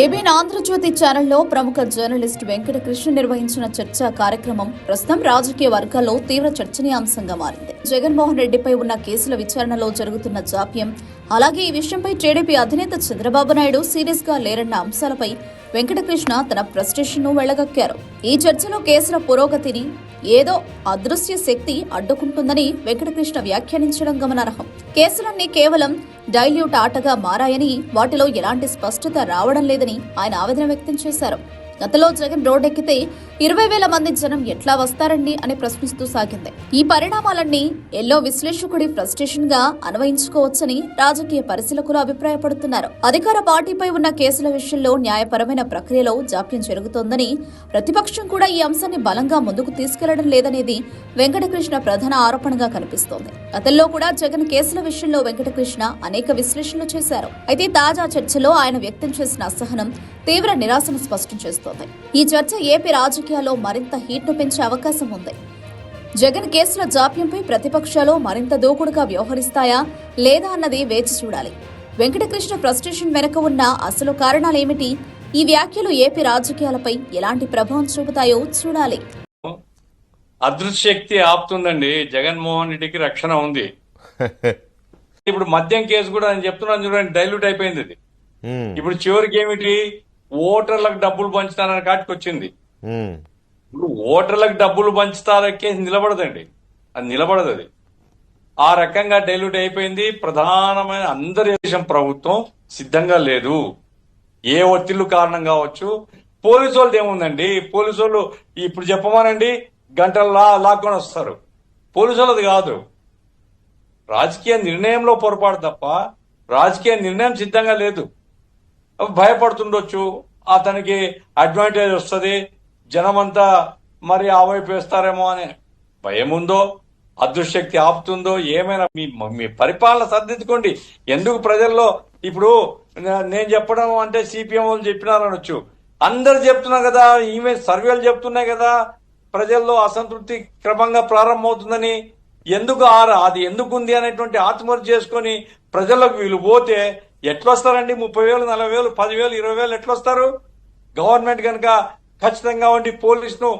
ఏబీన్ ఆంధ్రజ్యోతి ఛానల్లో ప్రముఖ జర్నలిస్ట్ వెంకటకృష్ణ నిర్వహించిన చర్చా కార్యక్రమం ప్రస్తుతం రాజకీయ వర్గాల్లో తీవ్ర చర్చనీయాంశంగా మారింది. జగన్మోహన్ రెడ్డిపై ఉన్న కేసుల విచారణలో జరుగుతున్న జాప్యం అలాగే ఈ విషయంపై టీడీపీ అధినేత చంద్రబాబు నాయుడు సీరియస్గా లేరన్న అంశాలపై వెంకటకృష్ణ తన ప్రస్టేషన్ను వెళ్ళగక్కారు. ఈ చర్చలో కేసుల పురోగతిని ఏదో అదృశ్య శక్తి అడ్డుకుంటుందని వెంకటకృష్ణ వ్యాఖ్యానించడం గమనార్హం. కేసులన్నీ కేవలం డైల్యూట్ ఆటగా మారాయని వాటిలో ఎలాంటి స్పష్టత రావడం లేదని ఆయన ఆవేదన వ్యక్తం చేశారు. గతలో జగన్ రోడ్డెక్కితే ఇరవై వేల మంది జనం ఎట్లా వస్తారండి అని ప్రశ్నిస్తూ సాగింది. ఈ పరిణామాలన్నీ ఎల్లో విశ్లేషకుడి ఫ్రస్ట్రేషన్గా అన్వయించుకోవచ్చని రాజకీయ పరిశీలకులు అభిప్రాయపడుతున్నారు. అధికార పార్టీపై ఉన్న కేసుల విషయంలో న్యాయపరమైన ప్రక్రియలో జాప్యం జరుగుతోందని ప్రతిపక్షం కూడా ఈ అంశాన్ని బలంగా ముందుకు తీసుకెళ్ళడం లేదనేది వెంకటకృష్ణ ప్రధాన ఆరోపణగా కనిపిస్తోంది. గతంలో కూడా జగన్ కేసుల విషయంలో వెంకటకృష్ణ అనేక విశ్లేషణలు చేశారు. అయితే తాజా చర్చలో ఆయన వ్యక్తం చేసిన అసహనం తీవ్ర నిరాశను స్పష్టం చేస్తోంది. ఈ చర్చ ఏపీ రాజకీయాల్లో మరింత హీట్ను పెంచే అవకాశం ఉంది. జగన్ కేసుల జాప్యంపై ప్రతిపక్షాలు మరింత దూకుడుగా వ్యవహరిస్తాయా లేదా అన్నది వేచి చూడాలి. వెంకటకృష్ణ ఫ్రస్ట్రేషన్ వెనుక ఉన్న అసలు కారణాలేమిటి? ఈ వ్యాఖ్యలు ఏపీ రాజకీయాలపై ఎలాంటి ప్రభావం చూపుతాయో చూడాలి. అదృశ్యక్తి ఆపుతుందండి. జగన్మోహన్ రెడ్డికి రక్షణ ఉంది. ఇప్పుడు మద్యం కేసు కూడా నేను చెప్తున్నాను చూడండి డైల్యూట్ అయిపోయింది ఇది. ఇప్పుడు చివరికి ఏమిటి? ఓటర్లకు డబ్బులు పంచుతానని కాటికి వచ్చింది ఇప్పుడు ఓటర్లకు డబ్బులు పంచుతారని కేసు నిలబడదండి. అది నిలబడదు అది. ఆ రకంగా డైల్యూట్ అయిపోయింది. ప్రధానమైన అందరి దేశం ప్రభుత్వం సిద్ధంగా లేదు. ఏ ఒత్తిళ్ళు కారణం కావచ్చు. పోలీసు వాళ్ళది ఏముందండి? పోలీసు వాళ్ళు ఇప్పుడు చెప్పమానండి గంటలు లా లాక్కొని వస్తారు. పోలీసు వాళ్ళది కాదు. రాజకీయ నిర్ణయంలో పొరపాటు తప్ప రాజకీయ నిర్ణయం సిద్ధంగా లేదు. భయపడుతుండొచ్చు. అతనికి అడ్వాంటేజ్ వస్తుంది. జనమంతా మరి ఆ వైపు వేస్తారేమో అని భయం ఉందో అదృశక్తి ఆపుతుందో ఏమైనా మీ మీ పరిపాలన సర్దిద్దుకోండి. ఎందుకు ప్రజల్లో ఇప్పుడు నేను చెప్పడం అంటే సిపిఎం వాళ్ళు చెప్పినారనొచ్చు. అందరు చెప్తున్నారు కదా ఈమె సర్వేలు చెప్తున్నాయి కదా ప్రజల్లో అసంతృప్తి క్రమంగా ప్రారంభమవుతుందని. ఎందుకు ఆరా అది ఎందుకు ఉంది అనేటువంటి ఆత్మహత్య చేసుకొని ప్రజలకు వీళ్ళు పోతే ఎట్లొస్తారండి? ముప్పై వేలు నలభై వేలు పదివేలు ఇరవై వేలు ఎట్లొస్తారు? గవర్నమెంట్ కనుక ఖచ్చితంగా ఉండి పోలీసును